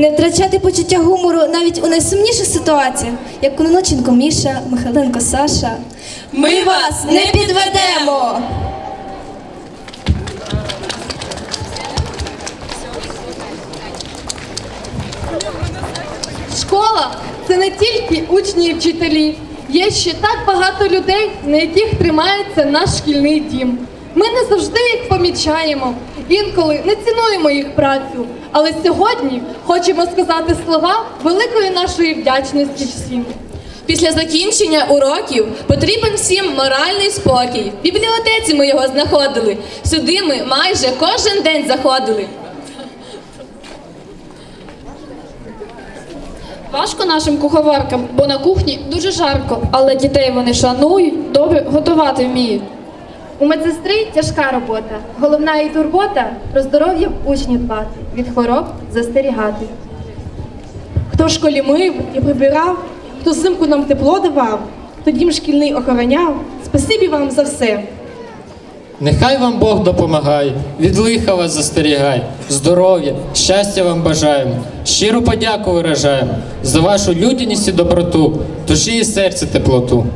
Не втрачати почуття гумору навіть у найсумніших ситуаціях, як Кононоченко Міша, Михайленко Саша. Ми вас не підведемо! Школа це не тільки учні і вчителі. Є ще так багато людей, на яких тримається наш шкільний дім. Ми не завжди їх помічаємо, інколи не цінуємо їх працю. Але сьогодні хочемо сказати слова великої нашої вдячності всім. Після закінчення уроків потрібен всім моральний спокій. В бібліотеці ми його знаходили. Сюди ми майже кожен день заходили. Важко нашим куховаркам, бо на кухні дуже жарко, але дітей вони шанують, добре готувати вміють. У медсестри тяжка робота. Головна її турбота про здоров'я учнів дбати, від хвороб застерігати. Хто в школі мив і прибирав, хто взимку нам тепло давав, хто дім шкільний охороняв. Спасибі вам за все. Нехай вам Бог допомагає, від лиха вас застерігає, здоров'я, щастя вам бажаємо, щиру подяку виражаємо за вашу людяність і доброту, душі і серця теплоту.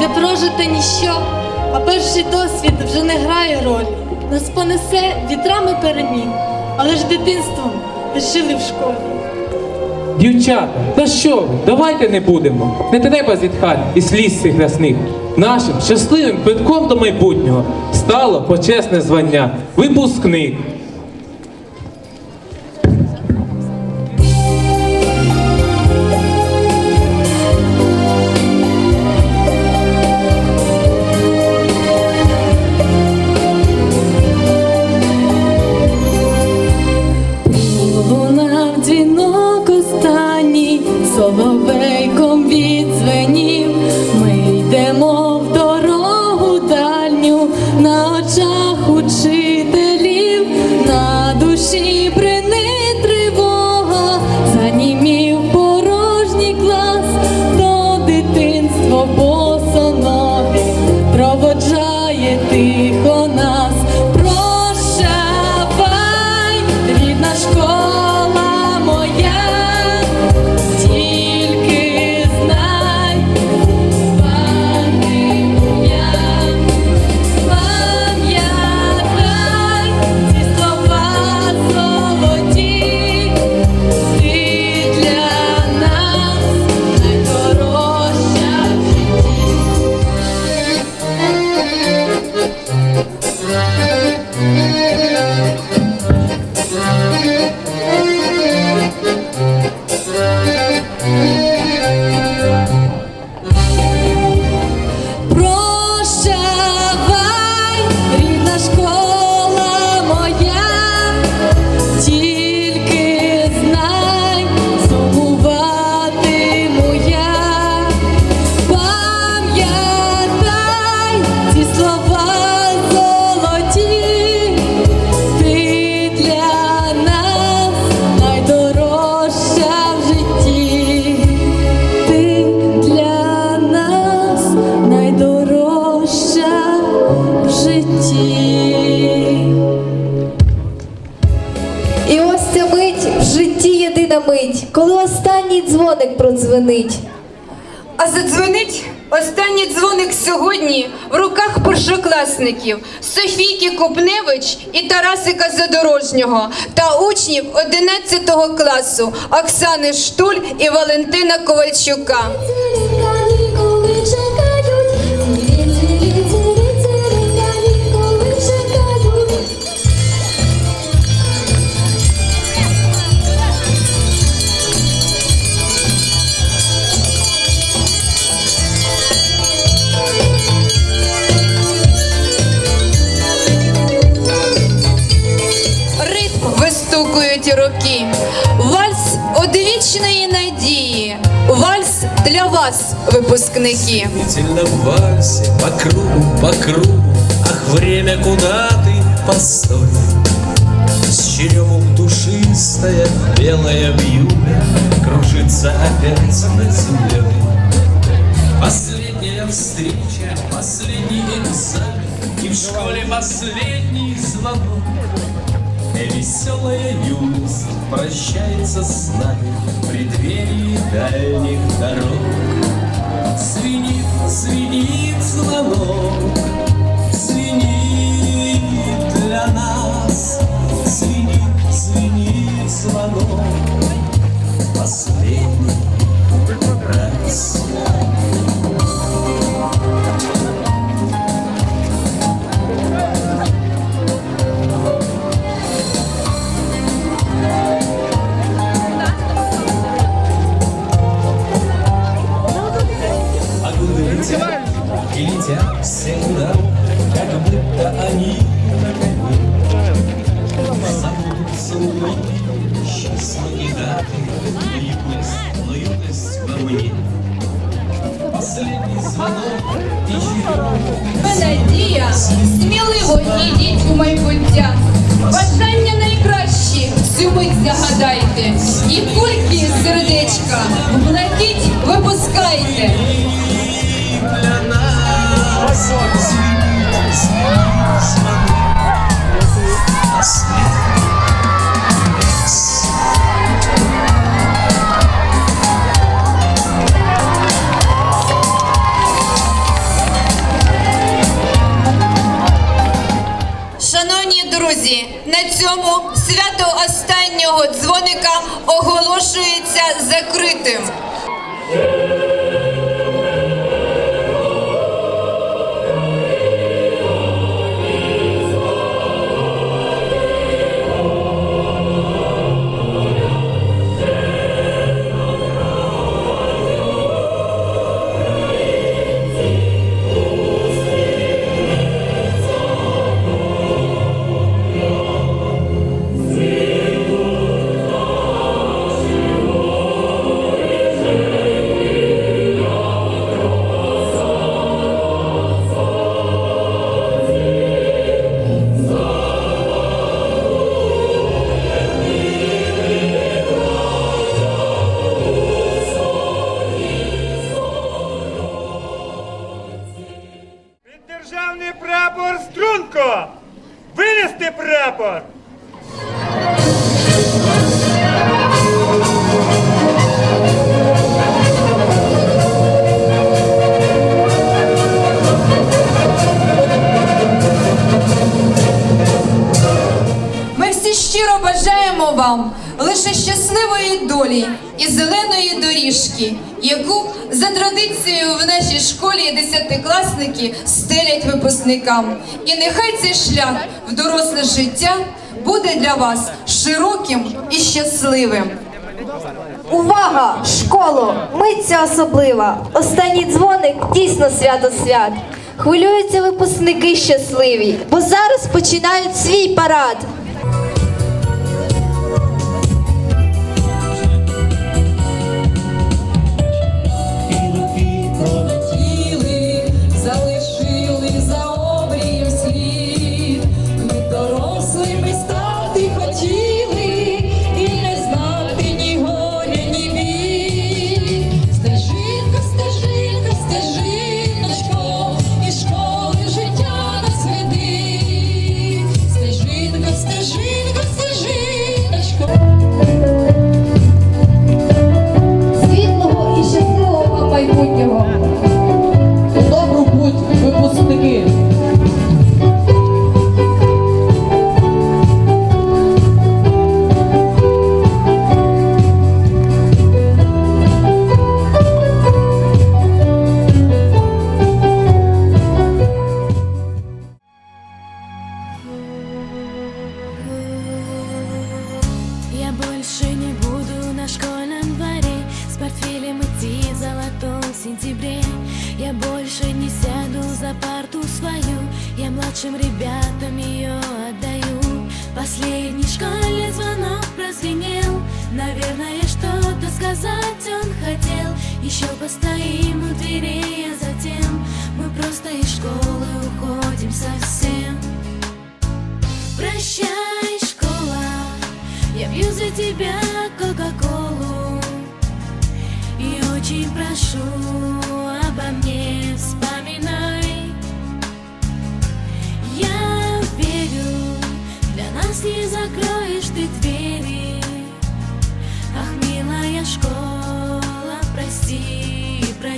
Де прожите ніщо, а перший досвід вже не грає ролі. Нас понесе вітрами перемін, але ж дитинством лишили в школі. Дівчата, та що ви? Давайте не будемо. Не треба зітхати і сліз цих рясних. Нашим щасливим квитком до майбутнього стало почесне звання випускник. І ось ця мить в житті єдина мить, коли останній дзвоник продзвенить. А задзвонить останній дзвоник сьогодні в руках першокласників Софійки Купневич і Тарасика Задорожнього та учнів 11 класу Оксани Штуль і Валентина Ковальчука. вистукують руки. Вальс одвічної надії. Вальс для вас, випускники. Действительно в вальсе по кругу, по кругу Ах, время, куда ты, постой С черемух душистая, белая вьюга Кружится опять над землей Последняя встреча, последний экзамен И в школе последний звонок Веселая юность прощается с нами В преддверии дальних дорог. Звенит, звенит звонок Звенит для нас Звенит, звенит звонок. Последний раз юность во мне. Последний звонок и черед. Надія, сміливо йдіть у майбуття. Бажання найкращі всю мить загадайте. І кульки з сердечка в блакить випускайте. для нас. Последний прапор струнко! Винести прапор! Ми всі щиро бажаємо вам лише щасливої долі і зеленої доріжки, яку за традицією в нашій школі десятикласники стелять випускникам. І нехай цей шлях в доросле життя буде для вас широким і щасливим. Увага! Школо! Миться особлива! Останній дзвоник дійсно свято свят. Хвилюються випускники щасливі, бо зараз починають свій парад.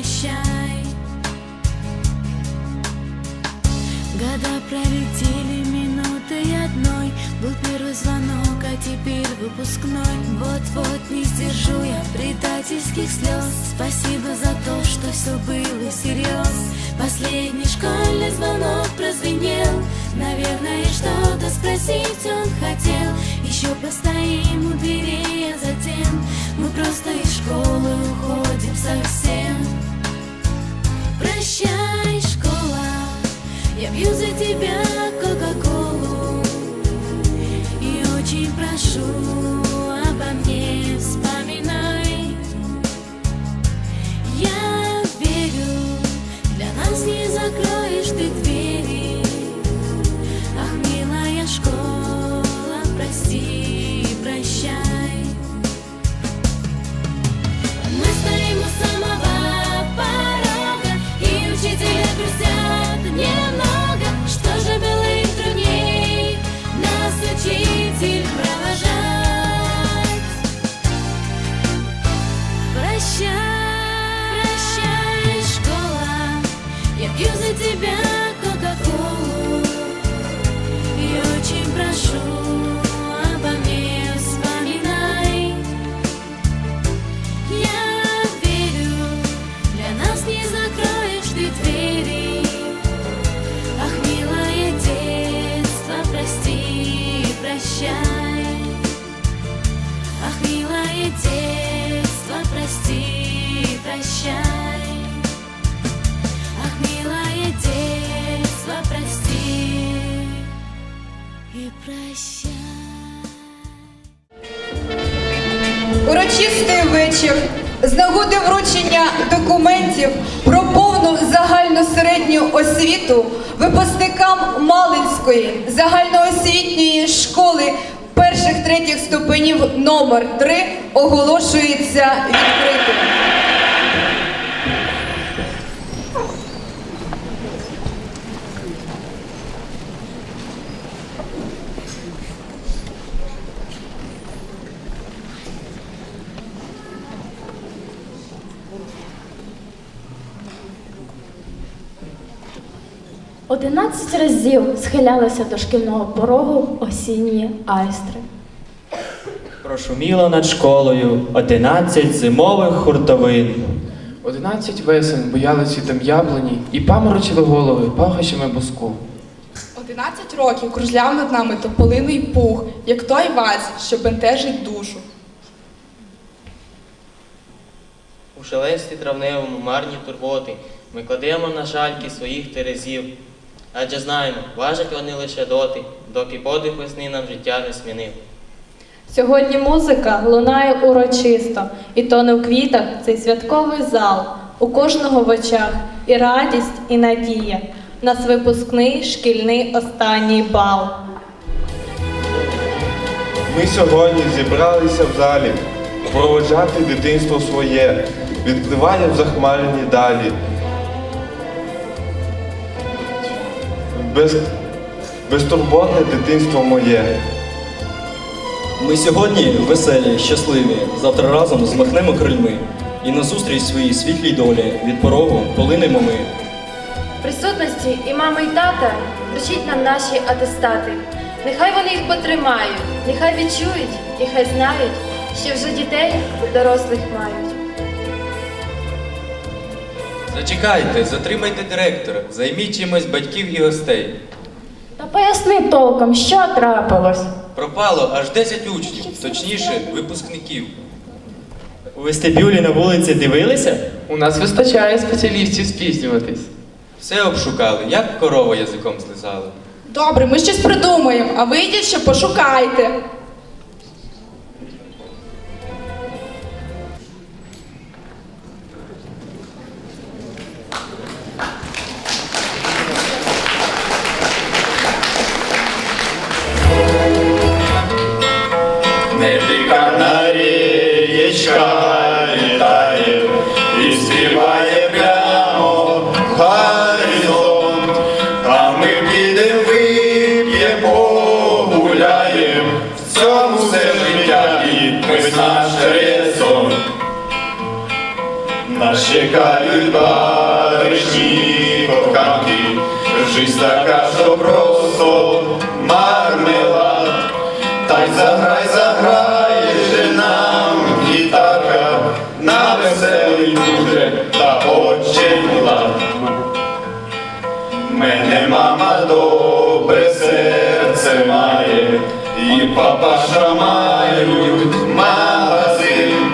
Прощай. Года пролетели минутой одной. Был первый звонок, а теперь выпускной. Вот-вот не сдержу я предательских слез. Спасибо за то, что все было всерьез Последний школьный звонок прозвенел. Наверное, что-то спросить он хотел. Еще постоим у дверей, а затем Мы просто из школы уходим совсем я пью за тебя Кока-Колу. И очень прошу з нагоди вручення документів про повну загальну середню освіту випускникам Малинської загальноосвітньої школи перших третіх ступенів номер 3 оголошується відкритим. Одинадцять разів схилялися до шкільного порогу осінні айстри. Прошуміло над школою одинадцять зимових хуртовин. Одинадцять весен боялися там яблуні і паморочили голови пахощами буску. Одинадцять років кружляв над нами тополиний пух, як той ваз, що бентежить душу. У шаленстві травневому марні турботи ми кладемо на шальки своїх терезів. Адже знаємо, важать вони лише доти, доки подих весни нам життя не змінив. Сьогодні музика лунає урочисто, і тоне в квітах цей святковий зал. У кожного в очах і радість, і надія. Нас випускний шкільний останній бал. Ми сьогодні зібралися в залі проводжати дитинство своє, відкриває в захмарені далі. Без, безтурботне дитинство моє. Ми сьогодні веселі, щасливі, завтра разом змахнемо крильми і назустріч своїй світлій долі від порогу полинемо ми. присутності і мами, і тата вручіть нам наші атестати. Нехай вони їх потримають, нехай відчують і хай знають, що вже дітей дорослих мають. Зачекайте, затримайте директора, займіть чимось батьків і гостей. Та поясни толком, що трапилось. Пропало аж 10 учнів, точніше, випускників. У вестибюлі на вулиці дивилися? У нас вистачає спеціалістів спізнюватись. Все обшукали, як корова язиком злизали. Добре, ми щось придумаємо, а ви йдіть ще пошукайте. Чекають баришні коханки, жизнь така, що просто мармелад. Так заграй, заграй же нам гітарка, на веселий дуже та очень лад. Мене мама добре серце має, і папаша мають магазин,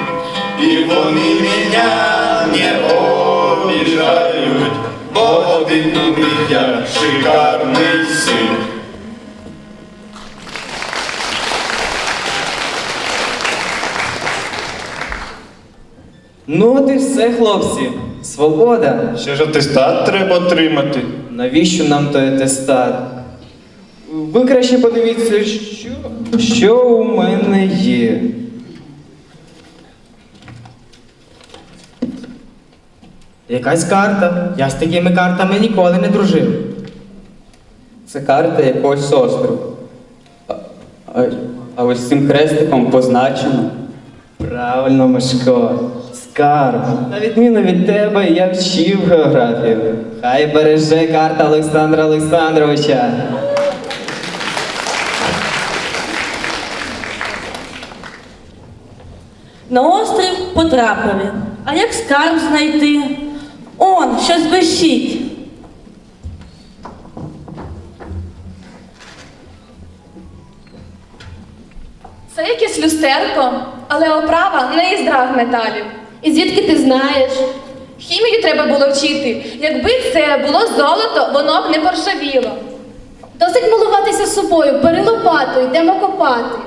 і вони мене не обіжають, бо один у них я шикарний син. Ну от і все, хлопці. Свобода. Ще ж атестат треба отримати. Навіщо нам той атестат? Ви краще подивіться, що, що у мене є. Якась карта. Я з такими картами ніколи не дружив. Це карта якогось острову. А, а, а ось цим хрестиком позначено. Правильно, Мишко. Скарб. На відміну від тебе, я вчив географію. Хай береже карта Олександра Олександровича. На острів потрапили. А як скарб знайти? Он, щось блищить. Це якесь люстерко, але оправа не із драгметалів. І звідки ти знаєш? Хімію треба було вчити. Якби це було золото, воно б не поршавіло. Досить малуватися собою, бери лопату, йдемо копати.